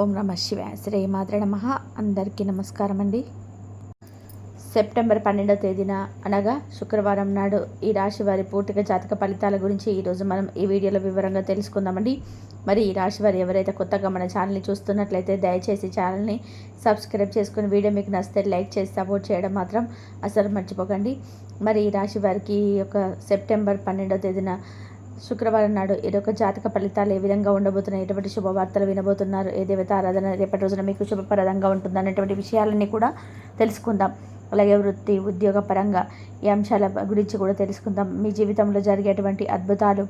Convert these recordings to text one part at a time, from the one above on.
ఓం నమ శివాయ. శ్రీ మాత్ర నమ. అందరికీ నమస్కారం అండి సెప్టెంబర్ పన్నెండవ తేదీన అనగా శుక్రవారం నాడు ఈ రాశి వారి పూర్తిగా జాతక ఫలితాల గురించి ఈరోజు మనం ఈ వీడియోలో వివరంగా తెలుసుకుందామండి. మరి ఈ రాశి వారు ఎవరైతే కొత్తగా మన ఛానల్ని చూస్తున్నట్లయితే దయచేసి ఛానల్ని సబ్స్క్రైబ్ చేసుకుని వీడియో మీకు నచ్చితే లైక్ చేసి సపోర్ట్ చేయడం మాత్రం అసలు మర్చిపోకండి. మరి ఈ రాశి వారికి ఒక సెప్టెంబర్ పన్నెండవ తేదీన శుక్రవారం నాడు ఇదొక జాతక ఫలితాలు ఏ విధంగా ఉండబోతున్నాయి ఎటువంటి శుభవార్తలు వినబోతున్నారు ఏ దేవత ఆరాధన రేపటి రోజున మీకు శుభప్రదంగా ఉంటుంది అనేటువంటి విషయాలన్నీ కూడా తెలుసుకుందాం. అలాగే వృత్తి ఉద్యోగ పరంగా ఈ అంశాల గురించి కూడా తెలుసుకుందాం. మీ జీవితంలో జరిగేటువంటి అద్భుతాలు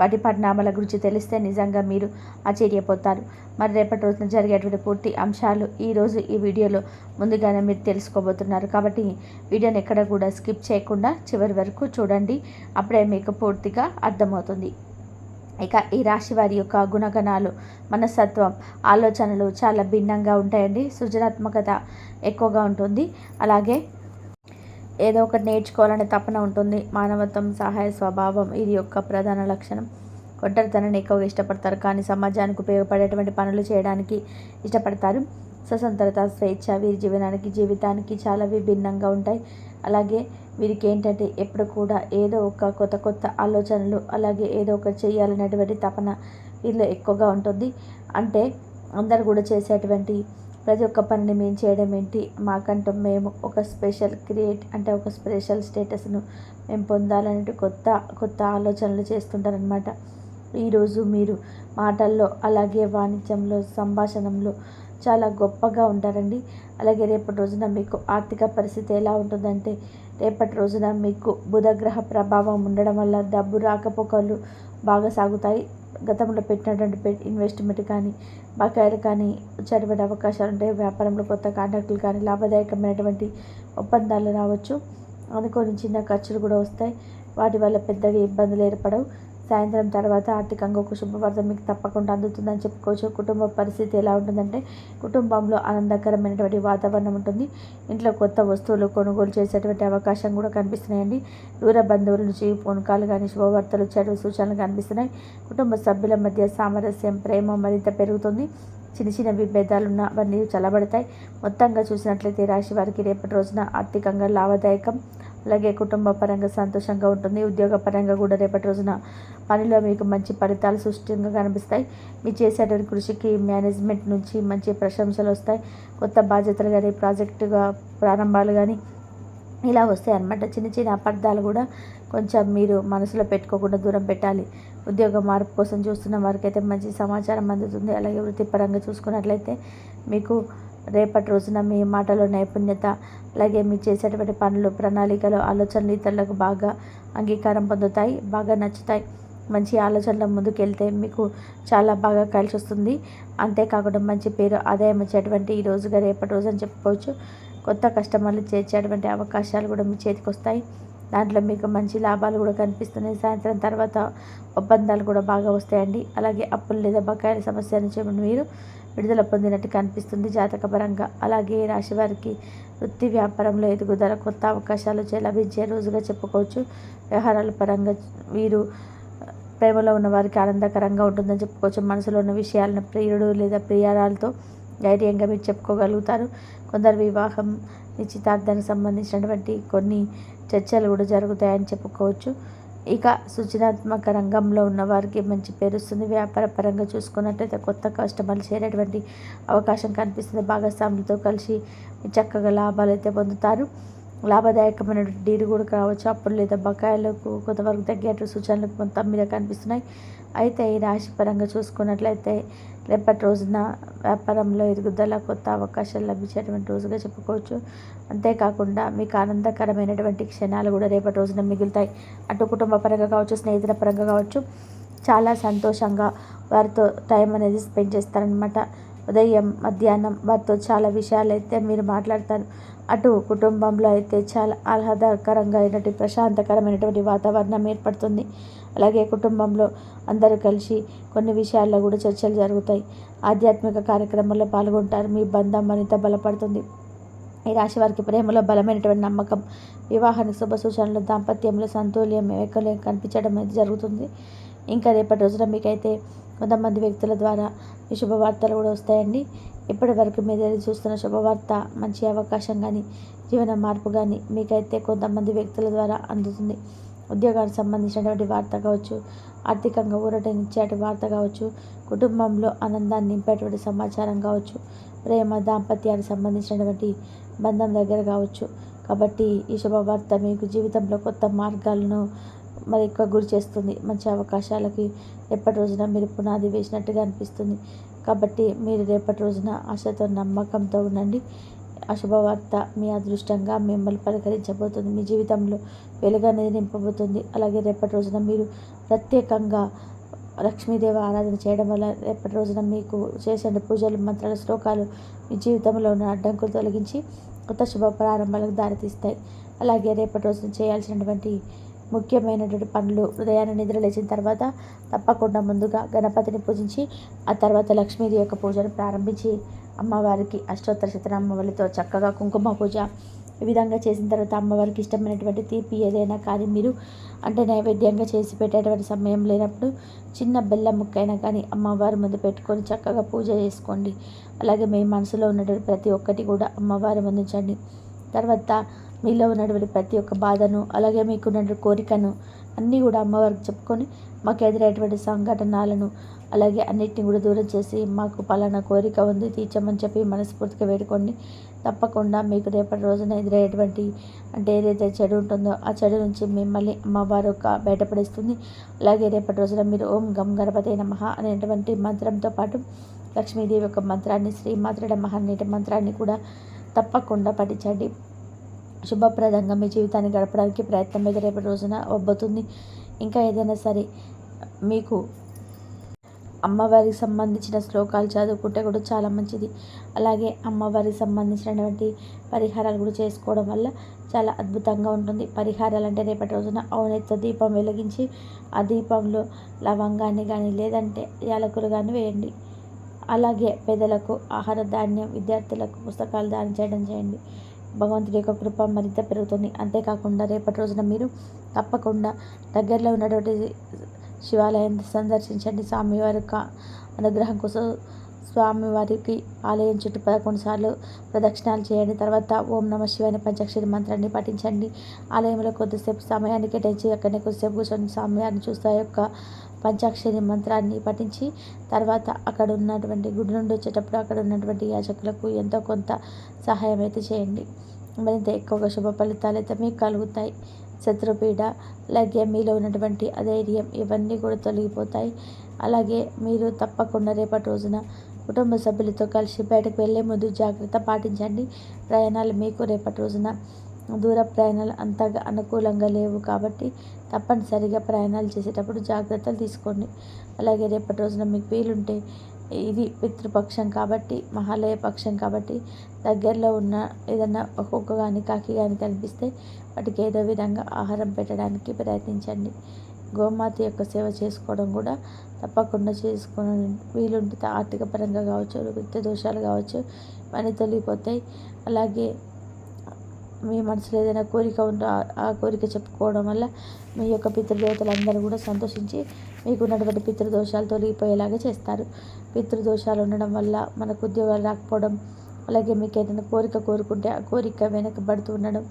వాటి పరిణామాల గురించి తెలిస్తే నిజంగా మీరు ఆశ్చర్యపోతారు. మరి రేపటి రోజున జరిగేటువంటి పూర్తి అంశాలు ఈరోజు ఈ వీడియోలో ముందుగానే మీరు తెలుసుకోబోతున్నారు. కాబట్టి వీడియోని ఎక్కడ కూడా స్కిప్ చేయకుండా చివరి వరకు చూడండి. అప్పుడే మీకు పూర్తిగా అర్థమవుతుంది. ఇక ఈ రాశి వారి యొక్క గుణగణాలు మనస్తత్వం ఆలోచనలు చాలా భిన్నంగా ఉంటాయండి. సృజనాత్మకత ఎక్కువగా ఉంటుంది. అలాగే ఏదో ఒకటి నేర్చుకోవాలనే తపన ఉంటుంది. మానవత్వం సహాయ స్వభావం ఇది యొక్క ప్రధాన లక్షణం. ఒంటరితనాన్ని ఎక్కువగా ఇష్టపడతారు. కానీ సమాజానికి ఉపయోగపడేటువంటి పనులు చేయడానికి ఇష్టపడతారు. స్వతంత్రత స్వేచ్ఛ వీరి జీవనానికి జీవితానికి చాలా విభిన్నంగా ఉంటాయి. అలాగే వీరికి ఏంటంటే ఎప్పుడు కూడా ఏదో ఒక కొత్త కొత్త ఆలోచనలు అలాగే ఏదో ఒకటి చేయాలనేటువంటి తపన వీళ్ళు ఎక్కువగా ఉంటుంది. అంటే అందరు కూడా చేసేటువంటి ప్రతి ఒక్క పనిని మేము చేయడం ఏంటి? మాకంటూ మేము ఒక స్పెషల్ క్రియేట్ అంటే ఒక స్పెషల్ స్టేటస్ను మేము పొందాలనే కొత్త కొత్త ఆలోచనలు చేస్తుంటారనమాట ఈరోజు మీరు మాటల్లో అలాగే వాణిజ్యంలో సంభాషణంలో చాలా గొప్పగా ఉంటారండి. అలాగే రేపటి రోజున మీకు ఆర్థిక పరిస్థితి ఎలా ఉంటుందంటే రేపటి రోజున మీకు బుధగ్రహ ప్రభావం ఉండడం వల్ల డబ్బు రాకపోకలు బాగా సాగుతాయి. గతంలో పెట్టినటువంటి ఇన్వెస్ట్మెంట్ కానీ బకాయిలు కానీ వచ్చేటువంటి అవకాశాలు ఉంటాయి వ్యాపారంలో కొత్త కాంట్రాక్టులు కానీ లాభదాయకమైనటువంటి ఒప్పందాలు రావచ్చు. అనుకోని చిన్న ఖర్చులు కూడా వస్తాయి. వాటి వల్ల పెద్దగా ఇబ్బందులు ఏర్పడవు. సాయంత్రం తర్వాత ఆర్థికంగా ఒక శుభవార్త మీకు తప్పకుండా అందుతుందని చెప్పుకోవచ్చు. కుటుంబ పరిస్థితి ఎలా ఉంటుందంటే కుటుంబంలో ఆనందకరమైనటువంటి వాతావరణం ఉంటుంది. ఇంట్లో కొత్త వస్తువులు కొనుగోలు చేసేటువంటి అవకాశం కూడా కనిపిస్తున్నాయండి. దూర బంధువుల నుంచి ఫోన్ కాల్ కానీ శుభవార్తలు చెడు సూచనలు కనిపిస్తున్నాయి. కుటుంబ సభ్యుల మధ్య సామరస్యం ప్రేమ మరింత పెరుగుతుంది. చిన్న చిన్న విభేదాలు ఉన్న అవన్నీ చల్లబడతాయి. మొత్తంగా చూసినట్లయితే రాశి వారికి రేపటి రోజున ఆర్థికంగా లాభదాయకం. అలాగే కుటుంబ పరంగా సంతోషంగా ఉంటుంది. ఉద్యోగ పరంగా కూడా రేపటి రోజున పనిలో మీకు మంచి ఫలితాలు సృష్టిగా కనిపిస్తాయి. మీ చేసేటువంటి కృషికి మేనేజ్మెంట్ నుంచి మంచి ప్రశంసలు వస్తాయి. కొత్త బాధ్యతలు కానీ ప్రాజెక్టుగా ప్రారంభాలు కానీ ఇలా వస్తాయి అన్నమాట. చిన్న చిన్న అపార్థాలు కూడా కొంచెం మీరు మనసులో పెట్టుకోకుండా దూరం పెట్టాలి. ఉద్యోగ మార్పు కోసం చూస్తున్న వారికైతే మంచి సమాచారం అందుతుంది. అలాగే వృత్తిపరంగా చూసుకున్నట్లయితే మీకు రేపటి రోజున మీ మాటలో నైపుణ్యత అలాగే మీరు చేసేటువంటి పనులు ప్రణాళికలు ఆలోచనలు ఇతరులకు బాగా అంగీకారం పొందుతాయి బాగా నచ్చుతాయి. మంచి ఆలోచనల ముందుకెళ్తే మీకు చాలా బాగా కలిసి వస్తుంది అంతేకాకుండా మంచి పేరు ఆదాయం వచ్చేటువంటి ఈ రోజుగా రేపటి రోజు అని చెప్పుకోవచ్చు. కొత్త కస్టమర్లు చేర్చేటువంటి అవకాశాలు కూడా మీ చేతికి వస్తాయి. దాంట్లో మీకు మంచి లాభాలు కూడా కనిపిస్తున్నాయి. సాయంత్రం తర్వాత ఒప్పందాలు కూడా బాగా వస్తాయండి. అలాగే అప్పులు లేదా బకాయిల సమస్య నుంచి మీరు విడుదల పొందినట్టు కనిపిస్తుంది జాతకపరంగా. అలాగే రాశి వారికి వృత్తి వ్యాపారంలో ఎదుగుదల కొత్త అవకాశాలు లభించే రోజుగా చెప్పుకోవచ్చు. వ్యవహారాల పరంగా వీరు ప్రేమలో ఉన్న వారికి ఆనందకరంగా ఉంటుందని చెప్పుకోవచ్చు. మనసులో ఉన్న విషయాలను ప్రియుడు లేదా ప్రియారాలతో ధైర్యంగా మీరు చెప్పుకోగలుగుతారు. కొందరు వివాహం నిశ్చితార్థానికి సంబంధించినటువంటి కొన్ని చర్చలు కూడా జరుగుతాయని చెప్పుకోవచ్చు. ఇక సృజనాత్మక రంగంలో ఉన్న వారికి మంచి పేరు వస్తుంది వ్యాపార పరంగా చూసుకున్నట్లయితే కొత్త కస్టమర్లు చేరేటువంటి అవకాశం కనిపిస్తుంది. భాగస్వాములతో కలిసి చక్కగా లాభాలు అయితే పొందుతారు. లాభదాయకమైన డీలు కూడా కావచ్చు అప్పుడు లేదా బకాయిలకు కొంతవరకు తగ్గేట సూచనలు మొత్తం మీద కనిపిస్తున్నాయి. అయితే ఈ రాశి పరంగా చూసుకున్నట్లయితే రేపటి రోజున వ్యాపారంలో ఎదుగుదల కొత్త అవకాశాలు లభించేటువంటి రోజుగా చెప్పుకోవచ్చు. అంతేకాకుండా మీకు ఆనందకరమైనటువంటి క్షణాలు కూడా రేపటి రోజున మిగులుతాయి. అటు కుటుంబ పరంగా కావచ్చు స్నేహితుల పరంగా కావచ్చు చాలా సంతోషంగా వారితో టైం అనేది స్పెండ్ చేస్తారనమాట ఉదయం మధ్యాహ్నం వారితో చాలా విషయాలు అయితే మీరు మాట్లాడతారు. అటు కుటుంబంలో అయితే చాలా ఆహ్లాదకరంగా అయినటువంటి ప్రశాంతకరమైనటువంటి వాతావరణం ఏర్పడుతుంది. అలాగే కుటుంబంలో అందరూ కలిసి కొన్ని విషయాల్లో కూడా చర్చలు జరుగుతాయి. ఆధ్యాత్మిక కార్యక్రమాల్లో పాల్గొంటారు. మీ బంధం మరింత బలపడుతుంది. ఈ రాశి వారికి ప్రేమలో బలమైనటువంటి నమ్మకం వివాహానికి శుభ సూచనలు దాంపత్యంలో సంతుల్యం ఏకలే కనిపించడం అనేది జరుగుతుంది. ఇంకా రేపటి రోజున మీకైతే కొంతమంది వ్యక్తుల ద్వారా ఈ శుభవార్తలు కూడా వస్తాయండి. ఇప్పటి వరకు మీరు ఎదురు చూస్తున్న శుభవార్త మంచి అవకాశం కానీ జీవన మార్పు కానీ మీకైతే కొంతమంది వ్యక్తుల ద్వారా అందుతుంది. ఉద్యోగానికి సంబంధించినటువంటి వార్త కావచ్చు ఆర్థికంగా ఊరటనిచ్చేటి వార్త కావచ్చు కుటుంబంలో ఆనందాన్ని నింపేటువంటి సమాచారం కావచ్చు ప్రేమ దాంపత్యానికి సంబంధించినటువంటి బంధం దగ్గర కావచ్చు. కాబట్టి ఈ శుభవార్త మీకు జీవితంలో కొత్త మార్గాలను మరి ఎక్కువ గురి చేస్తుంది. మంచి అవకాశాలకి ఎప్పటి రోజున మీరు పునాది వేసినట్టుగా అనిపిస్తుంది. కాబట్టి మీరు రేపటి రోజున ఆశతో నమ్మకంతో ఉండండి. అశుభవార్త మీ అదృష్టంగా మిమ్మల్ని పలకరించబోతుంది మీ జీవితంలో వెలుగు అనేది నింపబోతుంది. అలాగే రేపటి రోజున మీరు ప్రత్యేకంగా లక్ష్మీదేవి ఆరాధన చేయడం వల్ల రేపటి రోజున మీకు చేసిన పూజలు మంత్రాల శ్లోకాలు మీ జీవితంలో ఉన్న అడ్డంకులు తొలగించి కొత్త శుభ ప్రారంభాలకు దారితీస్తాయి. అలాగే రేపటి రోజున చేయాల్సినటువంటి ముఖ్యమైనటువంటి పనులు ఉదయాన్నే నిద్ర లేచిన తర్వాత తప్పకుండా ముందుగా గణపతిని పూజించి ఆ తర్వాత లక్ష్మీదేవి యొక్క పూజను ప్రారంభించి అమ్మవారికి అష్టోత్తర శతనామవళితో చక్కగా కుంకుమ పూజ ఈ విధంగా చేసిన తర్వాత అమ్మవారికి ఇష్టమైనటువంటి తీపి ఏదైనా కానీ మీరు అంటే నైవేద్యంగా చేసి పెట్టేటువంటి సమయం లేనప్పుడు చిన్న బెల్లం ముక్కైనా కానీ అమ్మవారి ముందు పెట్టుకొని చక్కగా పూజ చేసుకోండి. అలాగే మీ మనసులో ఉన్నటువంటి ప్రతి ఒక్కటి కూడా అమ్మవారి ముందుంచండి తర్వాత మీలో ఉన్నటువంటి ప్రతి ఒక్క బాధను అలాగే మీకున్నటువంటి కోరికను అన్నీ కూడా అమ్మవారికి చెప్పుకొని మాకు ఎదురైనటువంటి సంఘటనలను అలాగే అన్నిటిని కూడా దూరం చేసి మాకు పలానా కోరిక ఉంది తీర్చమని చెప్పి మనస్ఫూర్తిగా వేడుకోండి తప్పకుండా మీకు రేపటి రోజున ఎదురయ్యేటువంటి అంటే ఏదైతే చెడు ఉంటుందో ఆ చెడు నుంచి మిమ్మల్ని అమ్మవారు ఒక బయటపడిస్తుంది అలాగే రేపటి రోజున మీరు ఓం గం గణపతి నమ అనేటువంటి మంత్రంతో పాటు లక్ష్మీదేవి యొక్క మంత్రాన్ని శ్రీమాత్ర మహా అనేటి మంత్రాన్ని కూడా తప్పకుండా పఠించండి. శుభప్రదంగా మీ జీవితాన్ని గడపడానికి ప్రయత్నం మీద రేపటి రోజున అవ్వబోతుంది ఇంకా ఏదైనా సరే మీకు అమ్మవారికి సంబంధించిన శ్లోకాలు చదువుకుంటే కూడా చాలా మంచిది. అలాగే అమ్మవారికి సంబంధించినటువంటి పరిహారాలు కూడా చేసుకోవడం వల్ల చాలా అద్భుతంగా ఉంటుంది. పరిహారాలు అంటే రేపటి రోజున ఔనెత్త దీపం వెలిగించి ఆ దీపంలో లవంగాన్ని కానీ లేదంటే యాలకులు కానీ వేయండి. అలాగే పేదలకు ఆహార ధాన్యం విద్యార్థులకు పుస్తకాలు దానం చేయడం చేయండి. భగవంతుడి యొక్క కృప మరింత పెరుగుతుంది. అంతేకాకుండా రేపటి రోజున మీరు తప్పకుండా దగ్గరలో ఉన్నటువంటి శివాలయం సందర్శించండి. స్వామివారి యొక్క అనుగ్రహం కోసం స్వామివారికి ఆలయం చుట్టూ పదకొండు సార్లు ప్రదక్షిణాలు చేయండి. తర్వాత ఓం నమ శివాని పంచాక్షరి మంత్రాన్ని పఠించండి. ఆలయంలో కొద్దిసేపు సమయాన్ని కేటాయించి అక్కడనే కొద్దిసేపు కూర్చొని స్వామివారిని చూస్తే యొక్క పంచాక్షరి మంత్రాన్ని పఠించి తర్వాత అక్కడ ఉన్నటువంటి గుడి నుండి వచ్చేటప్పుడు అక్కడ ఉన్నటువంటి యాచకులకు ఎంతో కొంత సహాయం అయితే చేయండి. మరింత ఎక్కువగా శుభ ఫలితాలు అయితే మీకు కలుగుతాయి. శత్రుపీడ అలాగే మీలో ఉన్నటువంటి అధైర్యం ఇవన్నీ కూడా తొలగిపోతాయి. అలాగే మీరు తప్పకుండా రేపటి రోజున కుటుంబ సభ్యులతో కలిసి బయటకు వెళ్ళే ముందు జాగ్రత్త పాటించండి. ప్రయాణాలు మీకు రేపటి రోజున దూర ప్రయాణాలు అంతగా అనుకూలంగా లేవు కాబట్టి తప్పనిసరిగా ప్రయాణాలు చేసేటప్పుడు జాగ్రత్తలు తీసుకోండి. అలాగే రేపటి రోజున మీకు వీలుంటే ఇది పితృపక్షం కాబట్టి మహాలయ పక్షం కాబట్టి దగ్గరలో ఉన్న ఏదన్నా ఒక్కొక్క కానీ కాకి కానీ కనిపిస్తే వాటికి ఏదో విధంగా ఆహారం పెట్టడానికి ప్రయత్నించండి. గోమాత యొక్క సేవ చేసుకోవడం కూడా తప్పకుండా చేసుకుని వీలుంటే ఆర్థిక పరంగా కావచ్చు వృత్తి దోషాలు కావచ్చు పని తొలగిపోతాయి. అలాగే మీ మనసులో ఏదైనా కోరిక ఉంటే ఆ కోరిక చెప్పుకోవడం వల్ల మీ యొక్క పితృదేవతలందరూ కూడా సంతోషించి మీకు ఉన్నటువంటి పితృదోషాలు తొలగిపోయేలాగా చేస్తారు. పితృదోషాలు ఉండడం వల్ల మనకు ఉద్యోగాలు రాకపోవడం అలాగే మీకు ఏదైనా కోరిక కోరుకుంటే ఆ కోరిక వెనకబడుతూ ఉండడం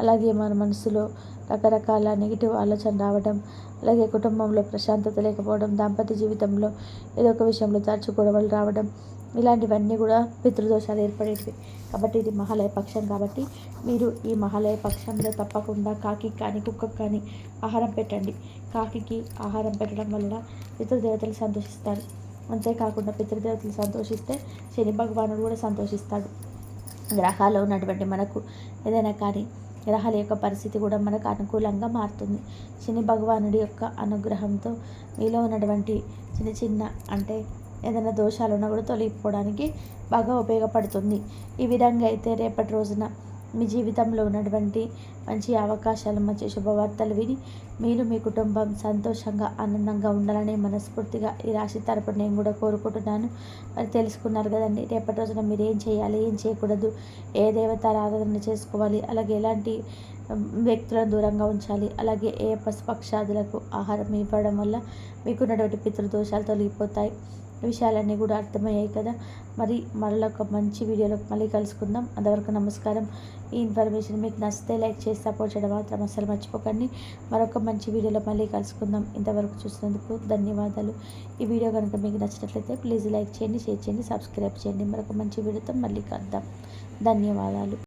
అలాగే మన మనసులో రకరకాల నెగిటివ్ ఆలోచన రావడం అలాగే కుటుంబంలో ప్రశాంతత లేకపోవడం దాంపత్య జీవితంలో ఏదో ఒక విషయంలో తరచు గొడవలు రావడం ఇలాంటివన్నీ కూడా పితృదోషాలు ఏర్పడేవి కాబట్టి ఇది మహాలయ పక్షం కాబట్టి మీరు ఈ మహాలయ పక్షంలో తప్పకుండా కాకి కానీ కుక్కకు కానీ ఆహారం పెట్టండి. కాకి ఆహారం పెట్టడం వలన పితృదేవతలు సంతోషిస్తారు. అంతేకాకుండా పితృదేవతలు సంతోషిస్తే శని భగవానుడు కూడా సంతోషిస్తాడు. గ్రహాల్లో ఉన్నటువంటి మనకు ఏదైనా కానీ గ్రహాల యొక్క పరిస్థితి కూడా మనకు అనుకూలంగా మారుతుంది. శని భగవానుడి యొక్క అనుగ్రహంతో మీలో ఉన్నటువంటి చిన్న చిన్న అంటే ఏదైనా దోషాలు ఉన్నా కూడా తొలగిపోవడానికి బాగా ఉపయోగపడుతుంది. ఈ విధంగా అయితే రేపటి రోజున మీ జీవితంలో ఉన్నటువంటి మంచి అవకాశాలు మంచి శుభవార్తలు విని మీరు మీ కుటుంబం సంతోషంగా ఆనందంగా ఉండాలని మనస్ఫూర్తిగా ఈ రాశి తరపున నేను కూడా కోరుకుంటున్నాను. మరి తెలుసుకున్నారు కదండి రేపటి రోజున మీరు ఏం చేయాలి ఏం చేయకూడదు ఏ దేవత ఆరాధన చేసుకోవాలి అలాగే ఎలాంటి వ్యక్తులను దూరంగా ఉంచాలి అలాగే ఏ పశుపక్షాదులకు ఆహారం ఇవ్వడం వల్ల మీకున్నటువంటి పితృదోషాలు తొలగిపోతాయి. విషయాలన్నీ కూడా అర్థమయ్యాయి కదా. మరి మరొక మంచి వీడియోలో మళ్ళీ కలుసుకుందాం. అంతవరకు నమస్కారం. ఈ ఇన్ఫర్మేషన్ మీకు నచ్చితే లైక్ చేసి సపోర్ట్ చేయడం మాత్రం అసలు మర్చిపోకండి. మరొక మంచి వీడియోలో మళ్ళీ కలుసుకుందాం. ఇంతవరకు చూసినందుకు ధన్యవాదాలు. ఈ వీడియో కనుక మీకు నచ్చినట్లయితే ప్లీజ్ లైక్ చేయండి షేర్ చేయండి సబ్స్క్రైబ్ చేయండి. మరొక మంచి వీడియోతో మళ్ళీ కలుద్దాం. ధన్యవాదాలు.